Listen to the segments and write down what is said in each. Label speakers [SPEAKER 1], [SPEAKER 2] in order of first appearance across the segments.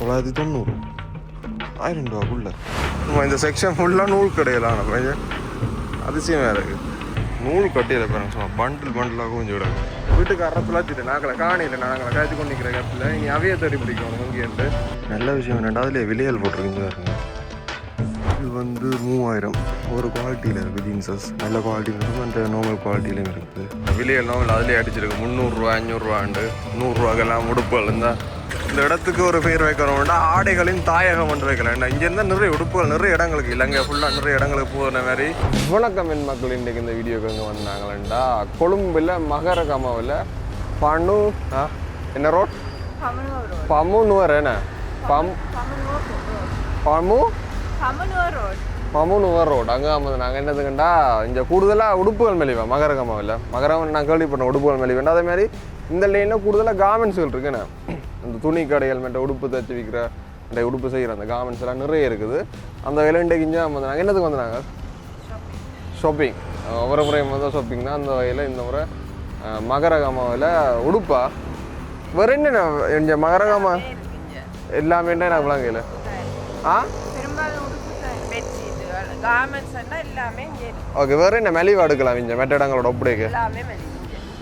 [SPEAKER 1] தொள்ளாயிரத்தி தொண்ணூறு ஆயிரம் ரூபாக்குள்ள நம்ம இந்த செக்ஷன் ஃபுல்லாக நூல் கடையிலான பையன் அதிசயமாக இருக்குது நூல் கட்டியில் பாருங்க சும்மா பண்டில் பண்டிலாக கொஞ்சம் விடாங்க வீட்டுக்கு அறத்துலாச்சிட்டு நாங்களை காணியில் நாங்களை காய்ச்சி கொண்டு நிற்கிற கேப்பில் இனி அவைய தேடி பிடிக்கணும் இங்கேருந்து நல்ல விஷயம் என்னடா அதுலேயே விலையல் போட்டிருக்கீங்க பாருங்க இது வந்து மூவாயிரம் ஒரு குவாலிட்டியில் இருக்குது ஜீன்ஸஸ் நல்ல குவாலிட்டியில் இருக்கும் அந்த நார்மல் குவாலிட்டிலையும் இருக்குது விலையல் நார்மல் அதிலே அடிச்சிருக்கு முந்நூறுரூவா அஞ்சூறுரூவாண்டு நூறுரூவாக்கெல்லாம் உடுப்புகள் இருந்தால் இந்த இடத்துக்கு ஒரு பேர் வைக்கிறோம்னா ஆடைகளின் தாயகம் என்று வைக்கலாம். இங்கேருந்து நிறைய உடுப்புகள் நிறைய இடங்களுக்கு இலங்கை ஃபுல்லாக நிறைய இடங்களுக்கு போகிற மாதிரி. வணக்கம் என் மக்கள் இன்றைக்கு இந்த வீடியோக்கு இங்கே வந்தாங்களேண்டா? கொழும்பில் மகரகமாவில் பனு என்ன ரோட்? பமுனுவர் என்ன? பம் பமு? பமுனுவர் ரோட். அங்கே வந்து நாங்கள் என்னதுக்கண்டா? இங்கே கூடுதலாக உடுப்புகள் மெலிவேன் மகரகமாவில். மகரம் நான் கேள்விப்பட்டேன் உடுப்புகள் மெலிவேன் அதே மாதிரி இந்த லைனில் கூடுதலாக கார்மெண்ட்ஸ்கள் இருக்குண்ணே இந்த துணி கடைகள் மற்ற உடுப்பு தச்சு விற்கிற இந்த உடுப்பு செய்கிற அந்த கார்மெண்ட்ஸ் எல்லாம் நிறைய இருக்குது. அந்த வேலை இன்றைக்கு இங்கே வந்து நாங்கள் என்னதுக்கு வந்து நாங்கள் ஷாப்பிங் ஒவ்வொரு முறையும் வந்து ஷாப்பிங் தான் அந்த வகையில் இந்த முறை மகரகமாவில் உடுப்பா. வேறு என்ன இந்த மகரகமா. எல்லாமே நான் ஆ?
[SPEAKER 2] எல்லாமே இங்கே இருக்கு.
[SPEAKER 1] ஓகே வேறு என்ன மெலிவா எடுக்கலாம் இங்கே மெட்ட இடங்களோட ஒப்படைக்கு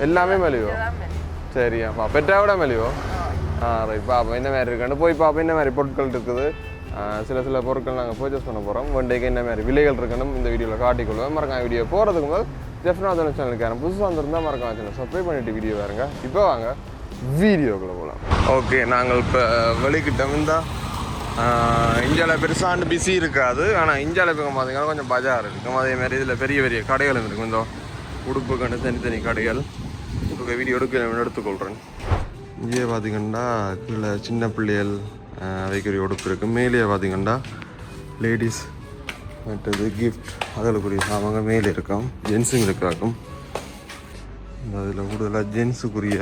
[SPEAKER 2] எல்லாமே
[SPEAKER 1] மெலிவோ. சரியாப்பா பெற்றாவிட மெலிவோ? இப்போ ரைட் என்ன மாதிரி இருக்குன்னு போய் பார்ப்போம் என்ன மாதிரி பொருட்கள் இருக்குது? சில சில பொருட்கள் நாங்கள் பர்ச்சேஸ் பண்ண போகிறோம் ஒன்றைக்கு என்ன மாதிரி விலைகள் இருக்குன்னு இந்த வீடியோவில் காட்டிக்கொள்வேன் மறக்காம வீடியோ போகிறதுக்கு முதல் ஜெஃப்னாதன சேனலுக்கு புதுசாக வந்திருந்தால் மறக்காம சேனல் சப்ஸ்கிரைப் பண்ணிட்டு வீடியோ பாருங்க. இப்போ வாங்க வீடியோக்குள்ளே போகலாம் ஓகே நாங்கள் இப்போ வெளிக்கிட்டோம் இருந்தால் இந்தியாவில் பெருசாண்டு பிஸி இருக்காது. ஆனால் இந்தியாவில் இப்போ பார்த்தீங்கன்னா கொஞ்சம் பஜார் இருக்கும். அதே மாதிரி இதில் பெரிய பெரிய கடைகளும் இருக்கும். இந்த உடுப்பு கண்டு தனித்தனி கடைகள். இப்போ வீடியோ எடுக்க எடுத்துக்கொள்கிறேன் இங்கே பார்த்தீங்கன்னா கீழே சின்ன பிள்ளைகள் வைக்கிற உடுப்பு இருக்குது மேலே பார்த்தீங்கன்னா லேடிஸ் மற்றது கிஃப்ட் அதுக்குரிய சாமாங்க மேலே இருக்கும். ஜென்ஸுங்க இருக்காக்கும் இந்த அதில் கூடுதலாக ஜென்ஸுக்குரிய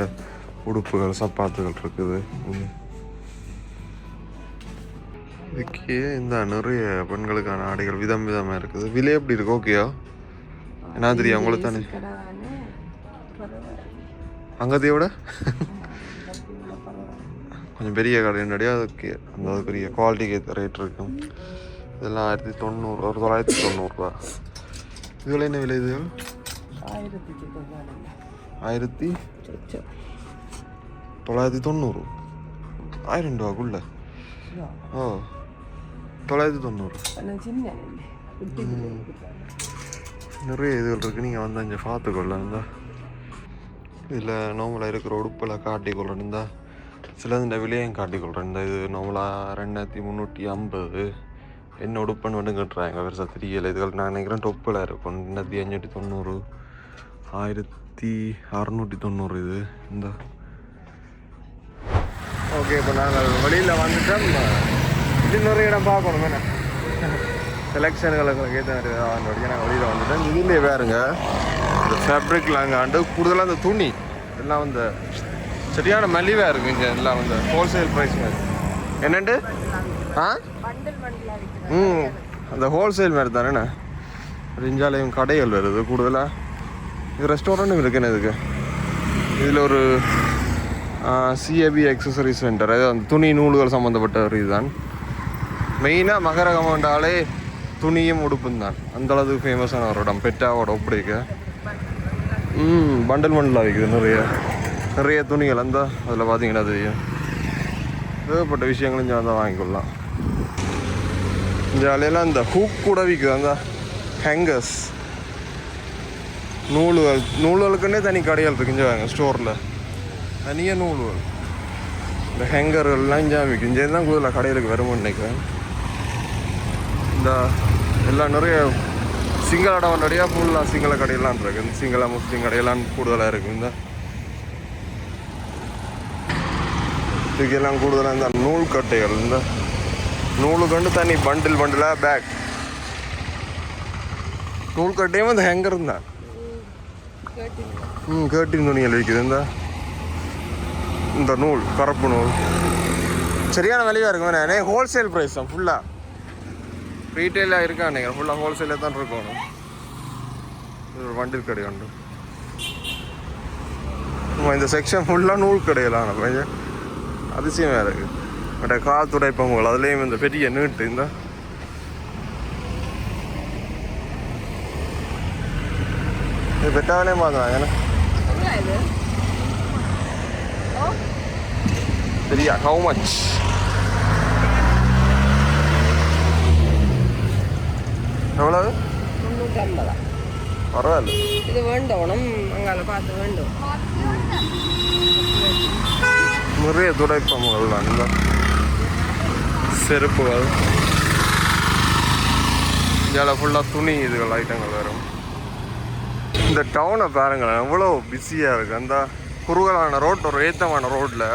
[SPEAKER 1] உடுப்புகள் சப்பாத்துகள் இருக்குது. இதுக்கே இந்த நிறைய பெண்களுக்கான ஆடைகள் விதம் விதமாக இருக்குது. விலை எப்படி இருக்கு? ஓகேயா என்ன தெரியும்? உங்களுக்கு தானே. அங்கத்தைய விட? கொஞ்சம் பெரிய கடையினடியே அதுக்கு அந்த அதுக்குரிய குவாலிட்டிக்கு ரேட் இருக்கும். இதெல்லாம் ஆயிரத்தி தொண்ணூறு ஒரு தொள்ளாயிரத்தி தொண்ணூறுரூவா. இதுல என்ன விலை இது? ஆயிரத்தி தொள்ளாயிரத்தி தொண்ணூறு. ஆயிரம் ரூபாக்குள்ள? ஓ தொள்ளாயிரத்தி தொண்ணூறு. நிறைய இதுகள் இருக்கு. நீங்கள் வந்து இங்கே பார்த்துக்கொள்ள இருந்தா இதில் நார்மலாக இருக்கிற உடுப்பில் காட்டிக்கொள்கிறேன் இருந்தா சில இந்த விலையும் காட்டிக்கொள்கிறேன் இந்த இது நார்மலாக ரெண்டாயிரத்தி முந்நூற்றி ஐம்பது. என்ன உடுப்பன் வந்து கட்டுறாங்க பெருசாக தெரியலை. இதுகள் நான் நினைக்கிறேன் டொப்பில் இருக்கும். ரெண்டாயிரத்தி அஞ்சூற்றி தொண்ணூறு. ஆயிரத்தி அறநூற்றி தொண்ணூறு இது. இந்த. ஓகே இப்போ நாங்கள் வெளியில் வந்துட்டோம். இன்னொரு இடம் பார்க்கணும். என்ன? செலெக்ஷன்களுக்கு ஏற்ற மாதிரி ஏதாவது நாங்கள் வெளியில் வந்துட்டோம். இதுலேயே வேறுங்க. இந்த ஃபேப்ரிக்ல ஆண்டு கூடுதலாக அந்த துணி. எல்லாம் இந்த சரியான மலிவாக இருக்குது இங்கே எல்லாம் வந்து. ஹோல்சேல் ப்ரைஸ் என்னண்டு? ஆ? ம். அந்த ஹோல்சேல் மாதிரி தானேண்ணே ரிஞ்சாலையும் கடைகள் வருது கூடுதலாக இது ரெஸ்டாரண்ட்டும் இருக்குண்ணே இதுக்கு இதில் ஒரு சிஏபி அக்சசரி சென்டர் அது அந்த துணி நூல்கள் சம்மந்தப்பட்ட ஒரு இதுதான். மெயினாக மகரகமாண்டாலே துணியும் உடுப்பும் தான். அந்தளவுக்கு ஃபேமஸான ஒரு இடம். பெட்டாவோட ஒப்படைக்க. ம் பண்டல் பண்டலாக விற்குது நிறைய. நிறைய துணிகள் அந்த அதில் பார்த்தீங்கன்னா தெரியும். ஏகப்பட்ட விஷயங்களும் இங்கே வந்தால் வாங்கிக்கொள்ளலாம். இந்த இந்த ஹூக் கூட விற்குது அந்த ஹேங்கர்ஸ் நூலுகள் நூல்களுக்குன்னே தனி கடைகள் இருக்கு. வாங்க ஸ்டோரில் தனியாக நூல்கள். இந்த ஹேங்கர்கள்லாம் இங்கே விற்கும் இங்கே தான் கூடுதலாக கடைகளுக்கு வரும்னு நினைக்கிறேன். இந்த எல்லாம் நிறைய சிங்கள இடம் நிறையா ஃபுல்லாக சிங்கள கடையெல்லாம் இருக்குது இந்த சிங்கள முஸ்லீம் கடையெல்லாம் கூடுதலாக இருக்குது இந்த இதுக்கெல்லாம் கூடுதலாக இந்த நூல் கட்டைகள் இந்த நூலு கண்டு தண்ணி பண்டில் பண்டிலாக பேக் நூல் கட்டையும் இந்த ஹேங்கர் தான். ம் கேட்டின் துணிகள் விற்குது இந்த இந்த நூல் கருப்பு நூல். சரியான விலையாக இருக்கும் வேணே ஹோல்சேல் ப்ரைஸ் தான் ஃபுல்லாக ரீட்டெயிலாக இருக்கா நினைக்கிறேன் ஃபுல்லாக ஹோல்சேலே தான் இருக்கணும். இது ஒரு வண்டில் கடை உண்டு. இந்த செக்ஷன் ஃபுல்லாக நூல் கடையிலான பையன் அதிசயமாக இருக்குது மற்ற கால் துடைப்பவங்கள் அதுலேயும் இந்த பெரிய நீட்டு இந்த. இது பெட்டாவிலையும் என்ன?
[SPEAKER 2] இது?
[SPEAKER 1] சரியா ஹவு மச் எவ்வளவு? பரவாயில்ல.
[SPEAKER 2] இது வேண்டணும் அங்கால பார்த்து வேண்டும்
[SPEAKER 1] நிறைய துடைப்பம்புகள் அந்த செருப்புகள். இதில் ஃபுல்லாக துணி இதுகள் ஐட்டங்கள் வரும். இந்த டவுனை பாருங்களேன் எவ்வளோ பிஸியாக இருக்குது அந்த குறுகலான ரோட் ஒரு ஏத்தமான ரோட்டில்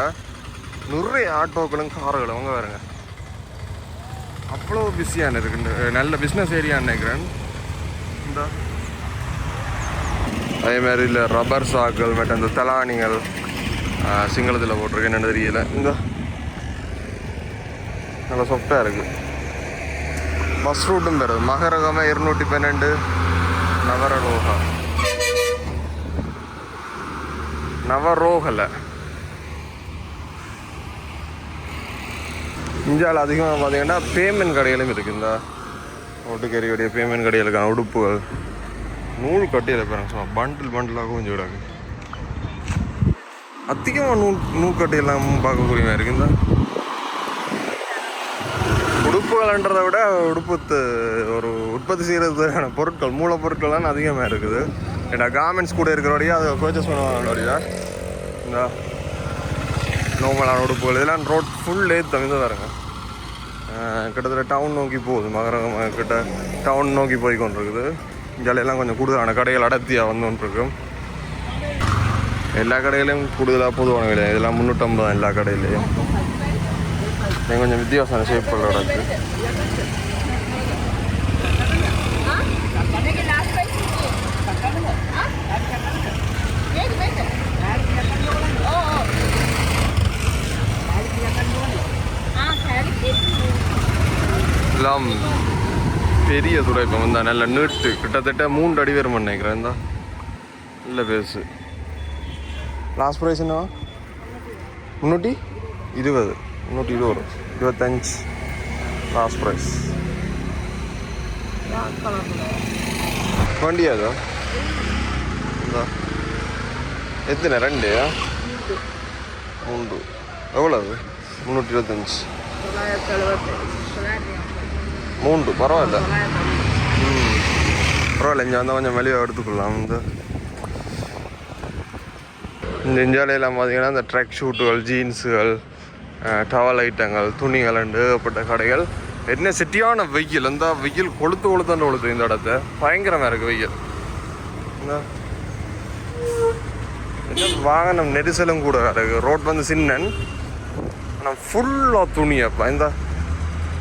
[SPEAKER 1] நிறைய ஆட்டோக்களும் கார்களும் அங்கே வருங்க. அவ்வளோ பிஸியான இருக்கு. நல்ல பிஸ்னஸ் ஏரியான்னு நினைக்கிறேன். இந்த அதே மாதிரி இல்லை ரப்பர் சாக்குகள் மற்றும் இந்த தலானிகள் சிங்களத்தில் போட்டிருக்கேன் என்னென்னு தெரியல. இந்த. நல்லா சாஃப்டாக இருக்குது பஸ் ரூட்டும் தருது மகரகமாக இருநூற்றி பன்னெண்டு நவரலோகா நவரோகலை. இந்தியாவில் அதிகமாக பார்த்தீங்கன்னா பேமெண்ட் கடைகளும் இருக்குது இந்த. ஓட்டுக்கறியுடைய பேமெண்ட் கடைகளுக்கான உடுப்புகள். நூல் கட்டியில் பாருங்க சும்மா பண்டில் பண்டிலாக கொஞ்சம் விடாது அதிகமாக நூல் நூற்கட்டையெல்லாம் பார்க்கக்கூடிய இருக்குது? இந்த உடுப்புகள்ன்றதை விட உடுப்பு ஒரு உற்பத்தி செய்கிறதுக்கான பொருட்கள் மூலப்பொருட்கள்லாம் அதிகமாக இருக்குது. ஏன்னா கார்மெண்ட்ஸ் கூட இருக்கிறோடையா? அதை பர்ச்சேஸ் பண்ணுவாங்களோடையா இந்த நோமலான உடுப்புகள். இதெல்லாம் ரோட் ஃபுல் ஏத்தம் இது பாருங்க. கிட்டத்தட்ட டவுன் நோக்கி போகுது. மகரகம் கிட்ட டவுன் நோக்கி போய் கொண்டிருக்குது இங்கெல்லாம் கொஞ்சம் கூடுதலான கடைகள் அடர்த்தியாக வந்து கொண்டிருக்கும் எல்லா கடையிலையும் கூடுதலாக பொதுவான விலை. இதெல்லாம் முந்நூற்றம்பது தான் எல்லா கடையிலையும். இது கொஞ்சம் வித்தியாசம் ஷேப்புகளோட இருக்குது எல்லாம் பெரிய துறை இப்போ வந்தா நல்ல நீட்டு. கிட்டத்தட்ட மூன்று அடி வரும் நினைக்கிறேன் இந்தா. நல்ல பேசு. லாஸ்ட் ப்ரைஸ் என்னவா முந்நூற்றி இருபது. முந்நூற்றி இருபது. இருபத்தஞ்சு. லாஸ்ட் ப்ரைஸ் வண்டி அதோ இந்தா. எத்தனை? ரெண்டு? மூன்று. எவ்வளவு? முந்நூற்றி இருபத்தஞ்சு. மூன்று. பரவாயில்ல. ம். பரவாயில்ல. இங்கே வந்தால் கொஞ்சம் வெளியே எடுத்துக்கலாம் இந்த. இந்த இந்தியாவிலாம் பார்த்தீங்கன்னா இந்த ட்ரக் ஷூட்டுகள் ஜீன்ஸுகள் டவல் ஐட்டங்கள் துணிகள் ஏகப்பட்ட கடைகள். என்ன சிட்டியான வெயில். இந்த வெயில் கொளுத்து கொளுத்தாண்டு கொளுத்து இந்த இடத்த. பயங்கரமாக இருக்குது வெயில். என்ன? வாகனம் நெரிசலும் கூட இருக்குது ரோட் வந்து சின்னன். ஆனால் ஃபுல்லாக துணியப்பா இந்த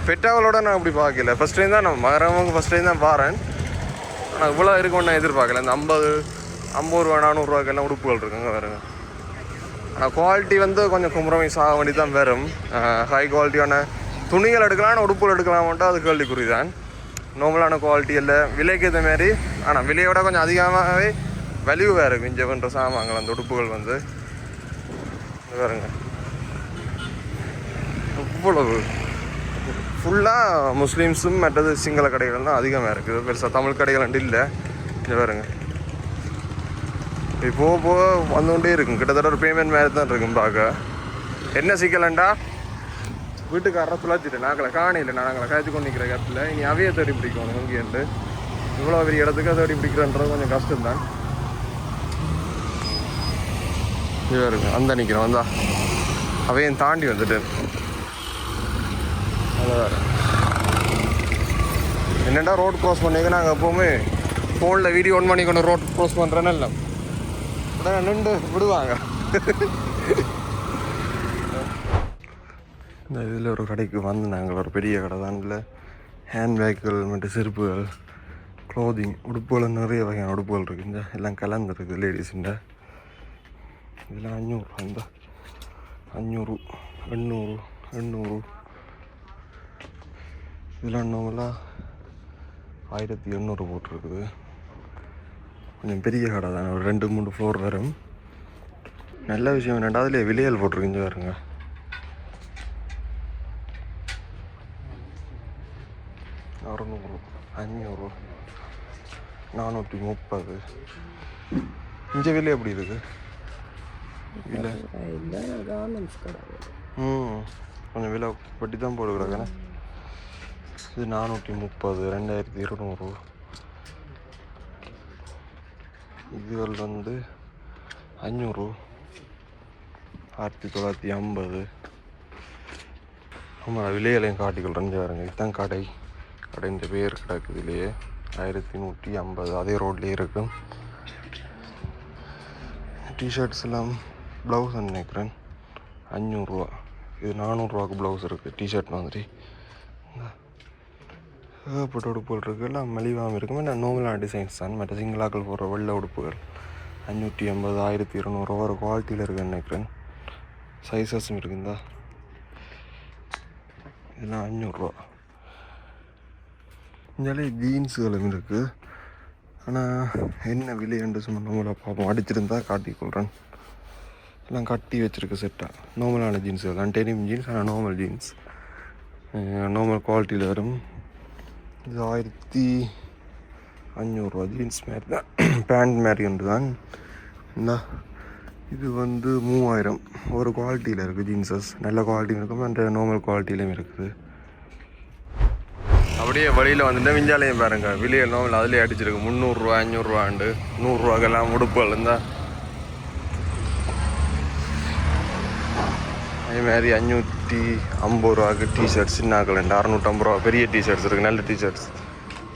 [SPEAKER 1] பெட்டாவலோட நான் அப்படி பார்க்கல. ஃபஸ்ட் டைம் தான் நான் வரவங்க ஃபஸ்ட் டைம் தான் பாறேன் ஆனால் இவ்வளோ இருக்கும்னு நான் எதிர்பார்க்கல. இந்த ஐம்பது ஐம்பது ரூபா நானூறுரூவாக்கெல்லாம் உடுப்புகள் இருக்குங்க வருங்க ஆனால் குவாலிட்டி வந்து கொஞ்சம் கும்ப்ரமைஸ் ஆக வேண்டி தான் வரும் ஹை குவாலிட்டியான துணிகள் எடுக்கலாம் உடுப்புகள் எடுக்கலாமான்ட்டு அது கேள்விக்குறி தான் நார்மலான குவாலிட்டி இல்லை விலைக்கு ஏற்ற மாதிரி. ஆனால் விலையோட கொஞ்சம் அதிகமாகவே வலிவு வேறு இங்கே பண்ணுற சாமான்கள் அந்த உடுப்புகள் வந்து. வேறுங்க. இவ்வளவு. ஃபுல்லாக முஸ்லீம்ஸும் மற்றது சிங்கள கடைகள் தான் அதிகமாக இருக்குது. பெருசாக தமிழ் கடைகள் இல்லை. இங்கே வேறுங்க. இப்போ போக போக இருக்கும். கிட்டத்தட்ட ஒரு பேமெண்ட் மாதிரி தான் இருக்கும் பார்க்க. என்ன சிக்கலண்டா? வீட்டுக்காரரை துளாச்சிட்டு நாங்களை காணையில் நாங்களை காய்ச்சி கொண்டு நிற்கிற இடத்துல இனி அவையை தேடி பிடிக்கணும் இங்கேருந்து இவ்வளோ பெரிய இடத்துக்கு தேடி பிடிக்கிறன்றது கொஞ்சம் கஷ்டம்தான். இது இருக்கு அந்த நிற்கிறோம் வந்தா. அவையும் தாண்டி வந்துட்டு. அது வேறு. என்னடா ரோட் க்ராஸ் பண்ணிக்க நாங்கள் எப்போவுமே ஃபோனில் வீடியோ ஆன் பண்ணி கொண்டு ரோட் க்ராஸ் பண்ணுறேன்னு இல்லை உடனே நின்று விடுவாங்க. இந்த இதில் ஒரு கடைக்கு வந்து நாங்கள் ஒரு பெரிய கடை தான் இல்லை. ஹேண்ட்பேக்குகள் மற்றும் செருப்புகள் க்ளோதிங் உடுப்புகள் நிறைய வகையான உடுப்புகள் இருக்குது இந்த எல்லாம் கலந்துருக்கு லேடிஸுண்ட இதெல்லாம் அஞ்சூறு அந்த அஞ்சூறு எண்ணூறு எண்ணூறு. இதெல்லாம் நார்மலாக ஆயிரத்தி எண்ணூறு போட்டிருக்குது. கொஞ்சம் பெரிய கடை தான். ஒரு ரெண்டு மூணு ஃப்ளோர் வரும். நல்ல விஷயம் ரெண்டாவதுலேயே விலையல் போட்டிருக்குஞ்சு பாருங்க. அறுநூறு அஞ்சூறு நானூற்றி முப்பது. இந்த விலை எப்படி இருக்குது இல்லை ம் கொஞ்சம் விலை வட்டி தான் போடுக்கிறாங்க இது நானூற்றி முப்பது ரெண்டாயிரத்தி இருநூறு. இதுகள் வந்து அஞ்சூறு ஆயிரத்தி தொள்ளாயிரத்தி ஐம்பது ஆமாம் விலைகளையும் காட்டிக்கொள்றேன் பாருங்க இதுதான் கடை கடையின் பேர் கிடக்குது இல்லையே ஆயிரத்தி நூற்றி ஐம்பது அதே ரோட்லேயே இருக்கும் டிஷர்ட்ஸ் எல்லாம் ப்ளவுஸ் நினைக்கிறேன் அஞ்சூறுரூவா இது நானூறுரூவாக்கு ப்ளவுஸ் இருக்குது டிஷர்ட் மாதிரி ஏகப்பட்ட உடுப்புகள் இருக்குது எல்லாம் மலிவாகவும் இருக்கும். என்ன நோமலான டிசைன்ஸ் தான். மற்ற சிங்களாக்கள் போடுற வெள்ளை உடுப்புகள். அஞ்சூற்றி ஐம்பது ஆயிரத்தி இருநூறுவா ஒரு குவாலிட்டியில் இருக்குன்னு நினைக்கிறேன். சைஸஸும் இருக்குதா இதெல்லாம் அஞ்சூறுரூவா இந்தாலே ஜீன்ஸுகளும் இருக்குது ஆனால் என்ன விலை என்று சும்மா நம்மளை பார்ப்போம். அடிச்சிருந்தா காட்டிக்கொள்கிறேன் எல்லாம் கட்டி வச்சிருக்க செட்டாக நார்மலான ஜீன்ஸ் தான். டெனிம் ஜீன்ஸ் ஆனால் நார்மல் ஜீன்ஸ் நார்மல் குவாலிட்டியில் வரும். இது ஆயிரத்தி அஞ்சூறுரூவா ஜீன்ஸ் மாதிரி தான். பேண்ட் மாதிரி ஒன்று தான். இந்த இது வந்து மூவாயிரம். ஒரு குவாலிட்டியில் இருக்குது ஜீன்ஸஸ் நல்ல குவாலிட்டியும் இருக்கும். அந்த நார்மல் குவாலிட்டியிலையும் இருக்குது. அப்படியே வழியில் வந்துட்டு விஞ்சாலையும் பாருங்க. வெளியே நார்மல் அதுலேயே அடிச்சிருக்கு. முந்நூறுரூவா அஞ்சூறுரூவாண்டு நூறுரூவாக்கெல்லாம் உடுப்புகள். இருந்தால் அதே மாதிரி அஞ்சூற்றி ஐம்பது ரூபாக்கு டிஷர்ட்ஸ் சின்னாக்கள் ரெண்டு அறநூற்றம்பது ரூபா பெரிய டிஷர்ட்ஸ் இருக்குது நல்ல டிஷர்ட்ஸ்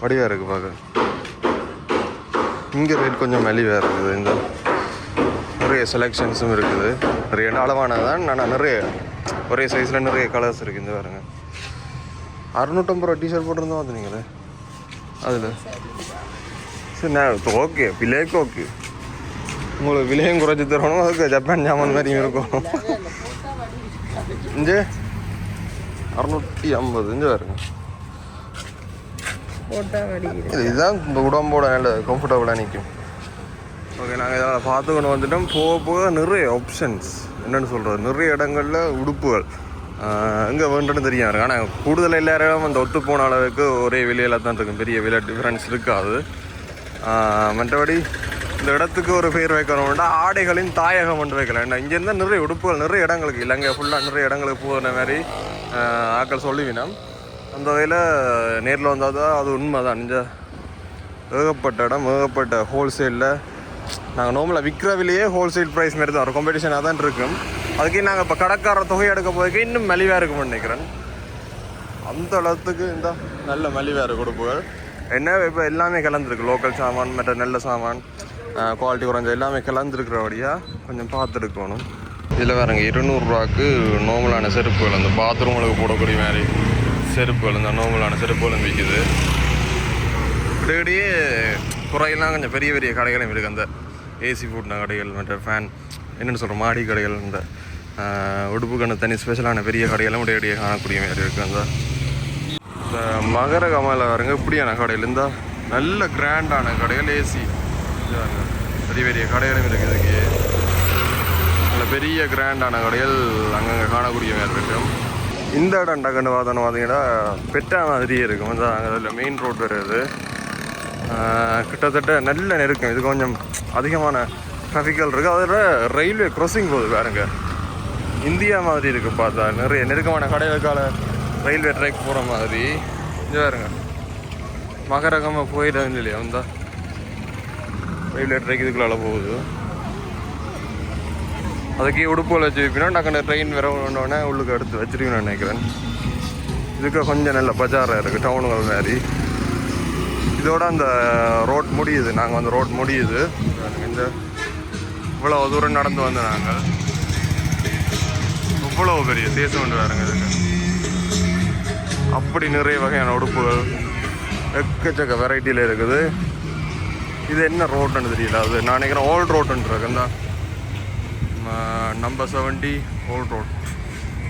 [SPEAKER 1] வடிவாக இருக்குது பார்க்க இங்கே ரேட் கொஞ்சம் மலிவாக இருக்குது. இந்த நிறைய செலெக்ஷன்ஸும் இருக்குது. நிறைய அளவானது தான் ஆனால் நிறைய ஒரே சைஸில் நிறைய கலர்ஸ் இருக்குது இந்த பாருங்க. அறுநூற்றம்பது ரூபா டிஷர்ட் போட்டிருந்தோம் அது நீங்களே? அதில்? சரி நான் ஓகே விலைக்கு ஓகே உங்களுக்கு விலையும் குறைச்சி தரணும். அதுக்கு ஜப்பான் ஜாமான் மாதிரியும் இருக்கும். இங்கே அறுநூற்றி ஐம்பது
[SPEAKER 2] வடிக்குது
[SPEAKER 1] இது இதுதான் இந்த உடம்போட நல்ல கம்ஃபர்டபுளாக நிற்கும் ஓகே நாங்கள் இதெல்லாம் பார்த்து கொண்டு வந்துட்டோம் போக போக நிறைய ஆப்ஷன்ஸ் என்னென்னு சொல்கிறது நிறைய இடங்களில் உடுப்புகள் எங்கே வேண்டுன்னு தெரியும் இருக்கு ஆனால் கூடுதல் எல்லாரும் அந்த ஒத்து போன அளவுக்கு ஒரே விலையில தான் இருக்கும் பெரிய விலை டிஃப்ரென்ஸ் இருக்காது மற்றபடி இந்த இடத்துக்கு ஒரு பேர் வைக்கணும்னா ஆடைகளின் தாயகம் என்று வைக்கலாம். ஏன்னா இங்கேருந்து நிறைய உடுப்புகள் நிறைய இடங்களுக்கு இலங்கை ஃபுல்லாக நிறைய இடங்களுக்கு போகிற மாதிரி ஆக்கள் ஆட்கள் அந்த வகையில் நேரில் வந்தால் தான் அது உண்மை தான் இந்த ஏகப்பட்ட இடம் ஏகப்பட்ட ஹோல்சேலில் நாங்கள் நோம்பில் விற்கிறவிலேயே ஹோல்சேல் ப்ரைஸ் மாதிரி தான் வரும் காம்படிஷனாக தான் இருக்கும். அதுக்கே நாங்கள் இப்போ கடைக்கார தொகை எடுக்க போய்க்கு இன்னும் மலிவாக இருக்கும்னு நினைக்கிறேன். அந்த அளவுக்கு இந்த நல்ல மலிவாக இருக்கு உடுப்புகள். என்ன இப்போ எல்லாமே கலந்துருக்கு. லோக்கல் சாமான் மற்ற நல்ல சாமான். குவாலிட்டி குறைஞ்ச எல்லாமே கலந்துருக்கிறபடியாக கொஞ்சம் பார்த்துருக்கணும். இதில் வேறுங்க இருநூறுவாக்கு நோமலான செருப்புகள். அந்த பாத்ரூம்களுக்கு போடக்கூடிய மாதிரி செருப்புகள். இந்த நோமலான செருப்புகளும் விற்கிது இப்படியே குறையெல்லாம் கொஞ்சம் பெரிய பெரிய கடைகளும் இருக்குது அந்த ஏசி ஃபுட்ன கடைகள் மற்ற ஃபேன் என்னென்னு சொல்கிற மாடி கடைகள் இந்த உடுப்புக்கான தனி ஸ்பெஷலான பெரிய கடைகளும் உடையடியே காணக்கூடிய மாதிரி இருக்குது அந்த இந்த மகர கமல வரங்க இப்படியான கடையில் இருந்தால் நல்ல கிராண்டான கடைகள் ஏசி பெரிய பெரிய கடைகளும் இருக்குது இங்கே நல்ல பெரிய கிராண்டான கடைகள் அங்கங்கே காணக்கூடிய மாதிரி இருக்கும் இந்த இடம் டக்குன்னு பார்த்தோன்னு பார்த்தீங்கன்னா பெட்டா மாதிரியே இருக்கும். அந்த அதில் மெயின் ரோட் வருது கிட்டத்தட்ட நல்ல நெருக்கம். இது கொஞ்சம் அதிகமான ட்ராஃபிக்கல் இருக்குது அதில் ரயில்வே crossing போகுது பாருங்க. இந்தியா மாதிரி இருக்கு பார்த்தா. நிறைய நெருக்கமான கடைகளுக்கால ரயில்வே ட்ராக் போகிற மாதிரி. இது பாருங்க. மகரகமாக போயிடும் இல்லையா? வந்தால் ரயில்வே ட்ராக் இதுக்குள்ளால போகுது. அதுக்கு உடுப்புகள் வச்சு வைப்பினா டக்குனு ட்ரெயின் வர உடனே உள்ளுக்கு எடுத்து வச்சிருக்கணும்னு நினைக்கிறேன். இதுக்கு கொஞ்சம் நல்ல பஜாராக இருக்குது டவுனுகள் மாதிரி. இதோட அந்த ரோட் முடியுது நாங்கள் வந்து ரோட் முடியுது. இந்த இவ்வளோ தூரம் நடந்து வந்து நாங்கள். இவ்வளோ பெரிய தேசம் ஒன்று வேறுங்க இதுக்கு. அப்படி நிறைய வகையான உடுப்புகள் எக்கச்சக்க வெரைட்டியில் இருக்குது. இது என்ன ரோட்டுன்னு தெரியல. அது நான் நினைக்கிறேன் ஓல்ட் ரோட்டுன்னு இந்த நம்பர் செவன்டி ஓல்ட் ரோட்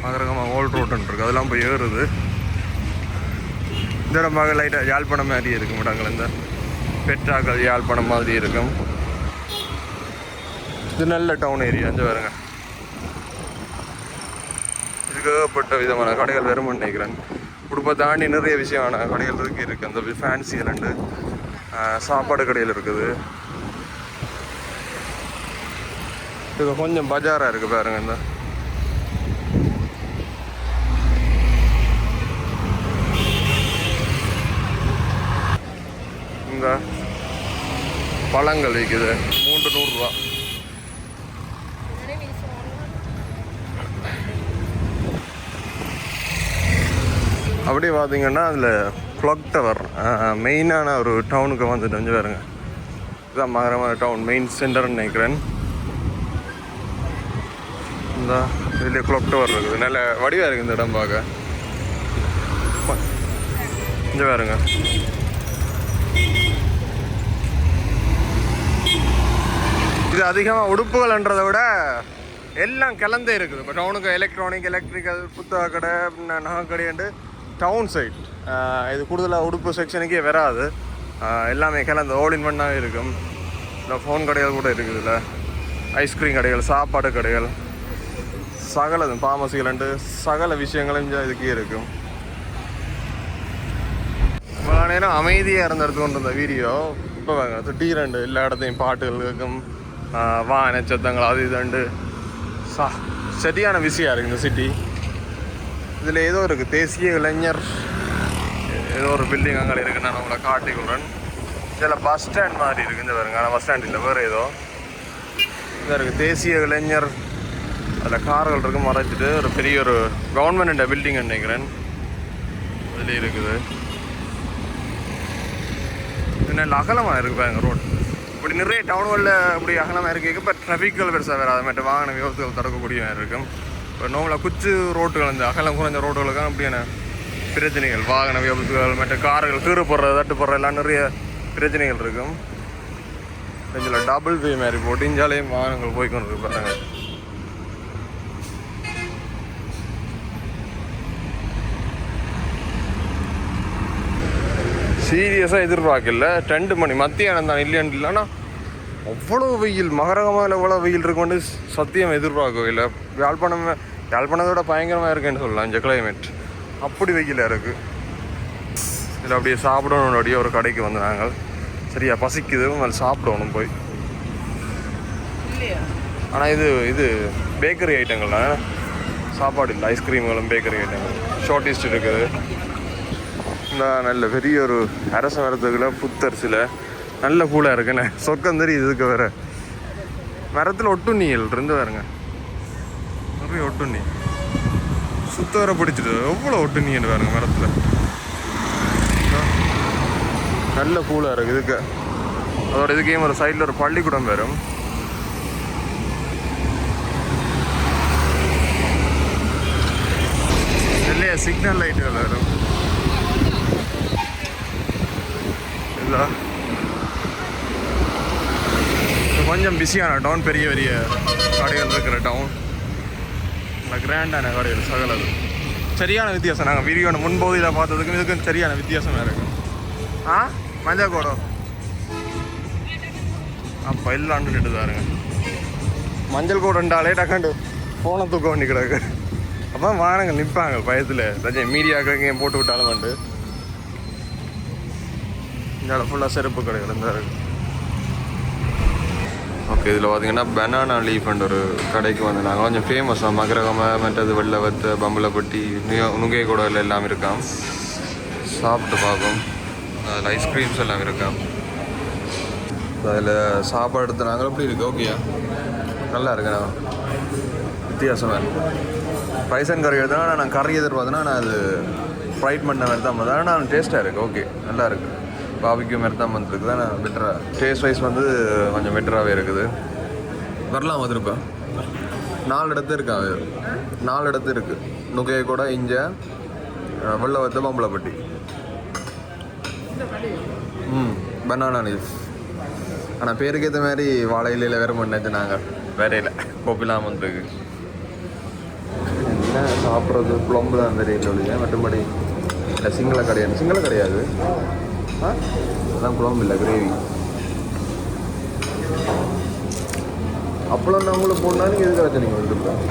[SPEAKER 1] நகரகமாக ஓல்ட் ரோட்டுன்னு அதெல்லாம் போய் ஏறுது. இந்த ரொம்ப லைட்டாக யாழ்ப்பாணம் மாதிரி இருக்கும் இடங்கள். இந்த பெட்ராக்கள் யாழ்ப்பாணம் மாதிரி இருக்கும். இது நல்ல டவுன் ஏரியா இந்த பாருங்க. இதுக்கு ஏகப்பட்ட விதமான கடைகள் வரும்னு நினைக்கிறேன். குடும்பத்தை தாண்டி நிறைய விஷயமான கடைகள் இருக்கு. இருக்குது அந்த ஃபேன்சி ரெண்டு சாப்பாடு கடையில் இருக்குது. இது கொஞ்சம் பஜாராக இருக்குது பாருங்க இந்த. பழங்கள் விற்குது மூன்று நூறுரூவா அப்படியே பார்த்தீங்கன்னா அதில் கிளாக் டவர் மெயினான ஒரு டவுனுக்கு வந்துட்டு வந்து பாருங்க. இதுதான் மகரமான டவுன் மெயின் சென்டர்னு நினைக்கிறேன். இந்த இதுலேயே கிளாக் டவர் இருக்குது. நல்ல வடிவாக இருக்குது இந்த இடம் பார்க்க. இங்கே பாருங்க. இது அதிகமாக உடுப்புகள்ன்றதை விட எல்லாம் கலந்தே இருக்குது. இப்போ டவுனுக்கு எலக்ட்ரானிக் எலக்ட்ரிக்கல் புத்தக கடை ந- நகை கடைண்டு டவுன் சைட் இது கூடுதலாக உடுப்பு செக்ஷனுக்கே வராது. எல்லாமே கலந்து ஆல் இன் ஒன்னாகவே இருக்கும். இல்லை ஃபோன் கடைகள் கூட இருக்குது இதில். ஐஸ்கிரீம் கடைகள் சாப்பாடு கடைகள். சகல பாமசிகள்ண்டு சகல விஷயங்களும் இதுக்கே இருக்கும். இவ்வளோ நேரம் அமைதியாக இருந்த எடுத்து கொண்டு இருந்த வீடியோ இப்போ வாங்க திடீரெண்டு எல்லா இடத்தையும் பாட்டுகள் இருக்கும் வான சத்தங்கள் அது இதுண்டு சா சரியான விஷயம் இருக்குது இந்த சிட்டி இதில் ஏதோ இருக்குது தேசிய இளைஞர் ஏதோ ஒரு பில்டிங் அங்கே இருக்குது நான் உங்களை காட்டிக்கொள்கிறேன் இதில் பஸ் ஸ்டாண்ட் மாதிரி இருக்குது இந்த பாருங்க. ஆனால் பஸ் ஸ்டாண்ட் இல்லை. வேறு ஏதோ. இதாக இருக்குது தேசிய இளைஞர் அதில் கார்கள் இருக்கு மறைச்சிட்டு. ஒரு பெரிய ஒரு கவர்மெண்ட் பில்டிங் நினைக்கிறேன். அதில் இருக்குது. இது நல்ல அகலமாக இருக்குது பாருங்க ரோட் இப்படி நிறைய டவுன்களில் இப்படி அகலமாக இருக்கு. இப்போ ட்ராஃபிக்கல் பெருசாக வேறு அது மாதிரி வாகன விபத்துகள் தடுக்கக்கூடிய மாதிரி இருக்கும். இப்போ நோவில் குச்சு ரோட்டுகள் இந்த அகலம் குறைஞ்ச ரோட்டுகளுக்கு அப்படியான பிரச்சனைகள் வாகன விபத்துகள் மற்ற கார்கள் கீறு போடுறது தட்டு போடுறது எல்லாம் நிறைய பிரச்சனைகள் இருக்கும். இதில் டபுள் பே மாதிரி போட்டு இஞ்சாலையும் வாகனங்கள் போய்க்கொண்டு இருக்கு பாருங்க. சீரியஸாக எதிர்பார்க்கல. ரெண்டு மணி மத்தியானம் தான் இல்லையான்னு இல்லைன்னா அவ்வளோ வெயில் மகரகமாக எவ்வளோ வெயில் இருக்கும்னு சத்தியம் எதிர்பார்க்கவே இல்லை. யாழ்ப்பாணம் யாழ்ப்பாணத்தோட பயங்கரமாக இருக்குன்னு சொல்லலாம் இந்த கிளைமேட் அப்படி வெயிலாக இருக்குது இதில் அப்படியே சாப்பிடணும் அப்படியே ஒரு கடைக்கு வந்து நாங்கள். சரியா பசிக்குது. மேலே சாப்பிடணும் போய். ஆனால் இது இது பேக்கரி ஐட்டங்கள் தான்? சாப்பாடு இல்லை ஐஸ்கிரீம்களும் பேக்கரி ஐட்டங்கள் ஷார்டிஸ்ட் இருக்குது. இந்த நல்ல பெரிய ஒரு அரச மரத்துக்குள்ள புத்தர் சிலை நல்ல பூலாக இருக்குண்ணே சொர்க்கம் தெரியுது இதுக்கு வேற. மரத்தில் ஒட்டுண்ணிகள் இருந்து பாருங்க. நிறைய ஒட்டுண்ணி. சுத்த வர பிடிச்சிட்டு எவ்வளோ ஒட்டுண்ணின்னு பாருங்க மரத்தில். நல்ல கூலாக இருக்குது இதுக்கு. அதோட இதுக்கே ஒரு சைடில் ஒரு பள்ளிக்கூடம் வரும். இல்லையா சிக்னல் லைட்டுகள் வரும். இல்லை கொஞ்சம் பிஸியான டவுன் பெரிய பெரிய கடைகள் இருக்கிற டவுன் இந்த கிராண்டான கடைகள் சகலது சரியான வித்தியாசம். நாங்கள் வீடியோன முன்பகுதியில் பார்த்ததுக்கும் இதுக்கும் சரியான வித்தியாசம் இருக்கு. ஆ? மஞ்சள் கோடம் அப்போ இல்லாண்டுட்டு தாருங்க. மஞ்சள் கோடண்டாலே டக்காண்டு ஃபோனை தூக்க வேண்டி கிடக்கு. அப்போ வானங்க நிற்பாங்க பயத்தில். ரஜினி மீடியாவுக்கு ஏன் போட்டு விட்டாலும் வந்து. இந்த ஃபுல்லாக செருப்பு கடைகள் இருந்தா இருக்கு. இருக்குது இதில் பார்த்தீங்கன்னா பனானா லீஃப்ன்ற ஒரு கடைக்கு வந்து நாங்கள் கொஞ்சம் ஃபேமஸ் மகரகம மற்றது வெள்ளவத்து பம்பளப்பட்டி நுகை குடல் எல்லாம் இருக்காம். சாப்பிட்டு பார்ப்போம் அதில் ஐஸ்கிரீம்ஸ் எல்லாம் இருக்கா அதில் சாப்பாடு எடுத்து நாங்கள் எப்படி இருக்கு? ஓகேயா நல்லா இருக்குண்ணா வித்தியாசமாக இருக்கு. பைசன் கறி எடுத்தோன்னா நான் கறி எதிர்பார்த்தேன்னா நான் அது ஃப்ரைட் பண்ண மாதிரி தான் பார்த்தேன் ஆனால் டேஸ்ட்டாக இருக்குது ஓகே நல்லா இருக்குது பாபிக்கு மாதிரி தான் வந்துருக்குது. தான் பெட்டராக டேஸ்ட் வைஸ் வந்து கொஞ்சம் பெட்டராகவே இருக்குது. வரலாம் வந்திருப்பேன் நாலு இடத்து இருக்கா? அது நாலு இடத்து இருக்குது நுகைய கூட இஞ்ச வெள்ளவத்த பம்பளப்பட்டி ம் பனானா லீஃப் ஆனால் பேருக்கு ஏற்ற மாதிரி வாழை இலையில் வேறு பண்ணாச்சு நாங்கள் வேறையில் கோப்பிலாம் வந்துருக்கு. என்ன சாப்பிட்றது? குழம்பு தான் தெரியல ஒழிய. மற்றபடி இல்லை சிங்கள கிடையாது சிங்கள கிடையாது அதான் குழம்பு இல்லை கிரேவி அப்பளம் நான் உங்களுக்கு போடனா நீங்கள் எதுக்கு வச்சு நீங்கள் வந்துருப்பேன்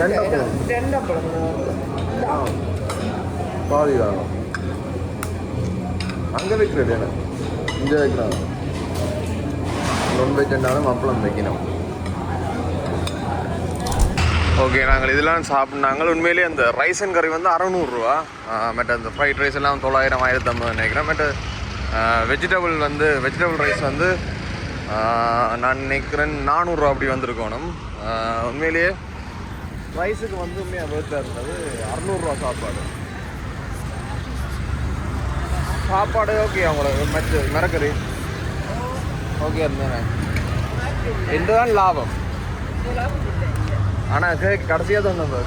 [SPEAKER 1] ரெண்டப்பளம்
[SPEAKER 2] ரெண்டு அப்பளம்
[SPEAKER 1] பாதி தாங்க அங்கே வைக்கிறது என்ன இங்கே வைக்கிறாங்க நான்வெஜ் என்றாலும் அப்பளம் வைக்கணும். ஓகே நாங்கள் இதெல்லாம் சாப்பிட்னாங்க உண்மையிலேயே அந்த ரைஸ் அண்ட் கறி வந்து அறநூறுரூவா மற்ற அந்த ஃப்ரைட் ரைஸ் எல்லாம் தொள்ளாயிரம் ஆயிரத்தி ஐம்பது நினைக்கிறேன். மற்ற வெஜிடபிள் வந்து வெஜிடபிள் ரைஸ் வந்து நான் நினைக்கிறேன் நானூறுரூவா அப்படி வந்திருக்கணும். உண்மையிலேயே ரைஸுக்கு வந்து உண்மையாக வேர்த்தாக இருந்தது. அறநூறுரூவா சாப்பாடு. சாப்பாடு ஓகே அவங்களோட மற்ற மிரக்கறி ஓகே இருந்தேன் இதுதான் லாபம். ஆனால் கேக் கடைசியாக தான் நம்ம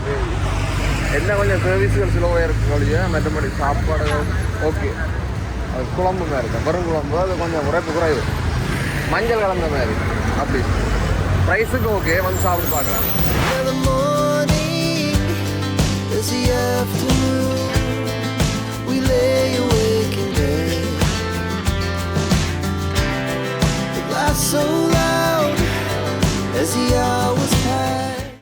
[SPEAKER 1] என்ன கொஞ்சம் சர்வீஸுகள் சிலவாக இருக்கு ஒழிய மற்றபடி சாப்பாடு ஓகே அது குழம்பு மாதிரி இருக்கும் வெறும் குழம்பு அது கொஞ்சம் உரைப்பு குறைவு. மஞ்சள் கலந்த மாதிரி. அப்படி. ப்ரைஸுக்கு ஓகே வந்து சாப்பிட்டு பார்க்கலாம்.
[SPEAKER 3] We lay awake in bed. The so loud as the